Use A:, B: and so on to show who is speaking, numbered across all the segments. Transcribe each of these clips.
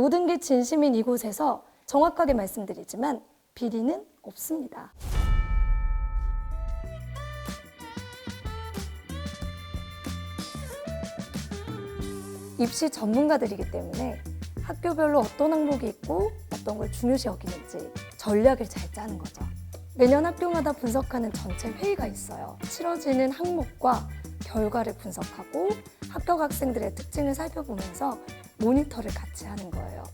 A: 모든 게 진심인 이곳에서 정확하게 말씀드리지만 비리는 없습니다. 입시 전문가들이기 때문에 학교별로 어떤 항목이 있고 어떤 걸 중요시 여기는지 전략을 잘 짜는 거죠. 매년 학교마다 분석하는 전체 회의가 있어요. 치러지는 항목과 결과를 분석하고 합격 학생들의 특징을 살펴보면서 모니터를 같이 하는 거예요.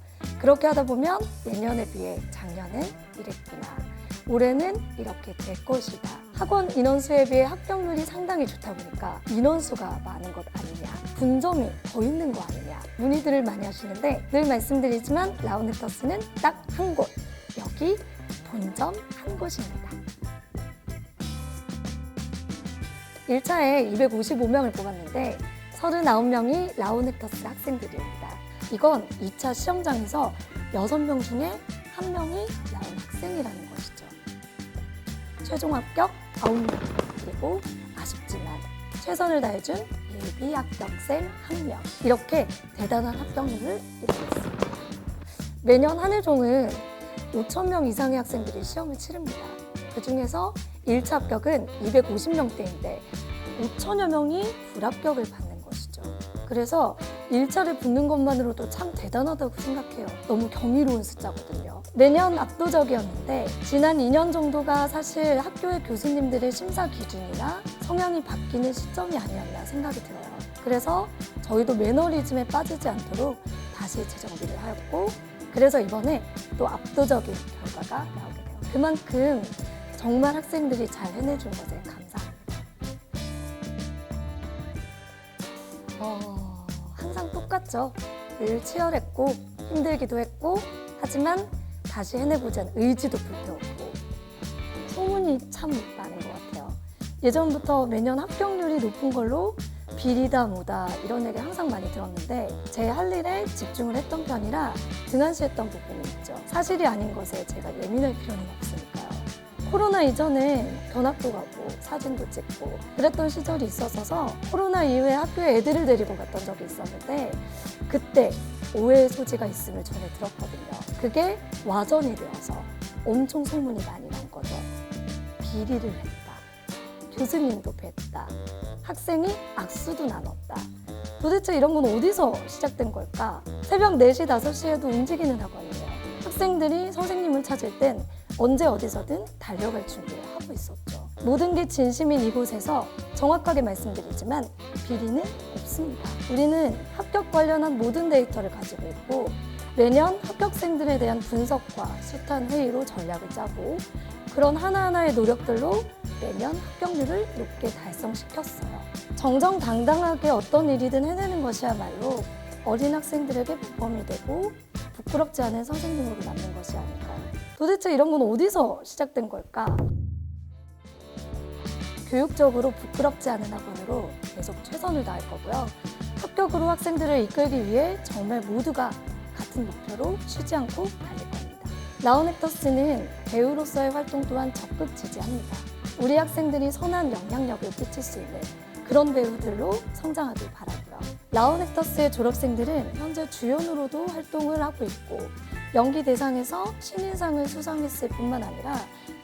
A: 그렇게 하다 보면 예년에 비해 작년엔 이랬구나. 올해는 이렇게 될 것이다. 학원 인원수에 비해 합격률이 상당히 좋다 보니까 인원수가 많은 것 아니냐. 분점이 더 있는 거 아니냐. 문의들을 많이 하시는데 늘 말씀드리지만 라우네터스는 딱 한 곳. 여기 본점 한 곳입니다. 1차에 255명을 뽑았는데 39명이 라우네터스 학생들입니다. 이건 2차 시험장에서 6명 중에 1명이 나온 학생이라는 것이죠. 최종 합격 9명, 그리고 아쉽지만 최선을 다해준 예비 합격생 1명. 이렇게 대단한 합격률을 이루었습니다. 매년 한 해종은 5천 명 이상의 학생들이 시험을 치릅니다. 그 중에서 1차 합격은 250명대인데 5천여 명이 불합격을 받는. 그래서 1차를 붙는 것만으로도 참 대단하다고 생각해요. 너무 경이로운 숫자거든요. 매년 압도적이었는데 지난 2년 정도가 사실 학교의 교수님들의 심사 기준이나 성향이 바뀌는 시점이 아니었나 생각이 들어요. 그래서 저희도 매너리즘에 빠지지 않도록 다시 재정비를 하였고 그래서 이번에 또 압도적인 결과가 나오게 돼요. 그만큼 정말 학생들이 잘 해내준 것에 감사합니다. 어, 항상 똑같죠. 늘 치열했고 힘들기도 했고 하지만 다시 해내보자는 의지도 불태웠고 소문이 참 많은 것 같아요. 예전부터 매년 합격률이 높은 걸로 비리다 뭐다 이런 얘기 항상 많이 들었는데 제 할 일에 집중을 했던 편이라 등한시했던 부분이 있죠. 사실이 아닌 것에 제가 예민할 필요는 없으니까요. 코로나 이전엔 견학도 가고 사진도 찍고 그랬던 시절이 있었어서 코로나 이후에 학교에 애들을 데리고 갔던 적이 있었는데 그때 오해의 소지가 있음을 전해 들었거든요. 그게 와전이 되어서 엄청 소문이 많이 난 거죠. 비리를 했다. 교수님도 뵀다. 학생이 악수도 나눴다. 도대체 이런 건 어디서 시작된 걸까? 새벽 4시, 5시에도 움직이는 학원이에요. 학생들이 선생님을 찾을 땐 언제 어디서든 달려갈 준비를 하고 있었죠. 모든 게 진심인 이곳에서 정확하게 말씀드리지만 비리는 없습니다. 우리는 합격 관련한 모든 데이터를 가지고 있고 매년 합격생들에 대한 분석과 숱한 회의로 전략을 짜고 그런 하나하나의 노력들로 매년 합격률을 높게 달성시켰어요. 정정당당하게 어떤 일이든 해내는 것이야말로 어린 학생들에게 모범이 되고 부끄럽지 않은 선생님으로 남는 것이 아닐까요? 도대체 이런 건 어디서 시작된 걸까? 교육적으로 부끄럽지 않은 학원으로 계속 최선을 다할 거고요. 합격으로 학생들을 이끌기 위해 정말 모두가 같은 목표로 쉬지 않고 달릴 겁니다. 라운액터스는 배우로서의 활동 또한 적극 지지합니다. 우리 학생들이 선한 영향력을 끼칠 수 있는 그런 배우들로 성장하길 바라고요. 라운액터스의 졸업생들은 현재 주연으로도 활동을 하고 있고 연기 대상에서 신인상을 수상했을 뿐만 아니라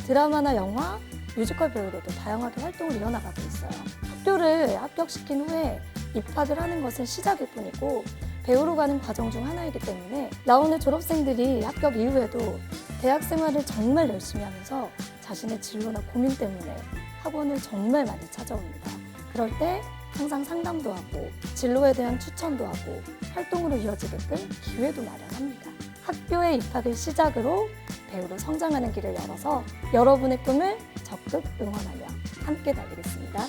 A: 드라마나 영화, 뮤지컬 배우로도 다양하게 활동을 이어나가고 있어요. 학교를 합격시킨 후에 입학을 하는 것은 시작일 뿐이고 배우로 가는 과정 중 하나이기 때문에 라온의 졸업생들이 합격 이후에도 대학 생활을 정말 열심히 하면서 자신의 진로나 고민 때문에 학원을 정말 많이 찾아옵니다. 그럴 때 항상 상담도 하고 진로에 대한 추천도 하고 활동으로 이어지게끔 기회도 마련합니다. 학교의 입학을 시작으로 배우로 성장하는 길을 열어서 여러분의 꿈을 적극 응원하며 함께 달리겠습니다.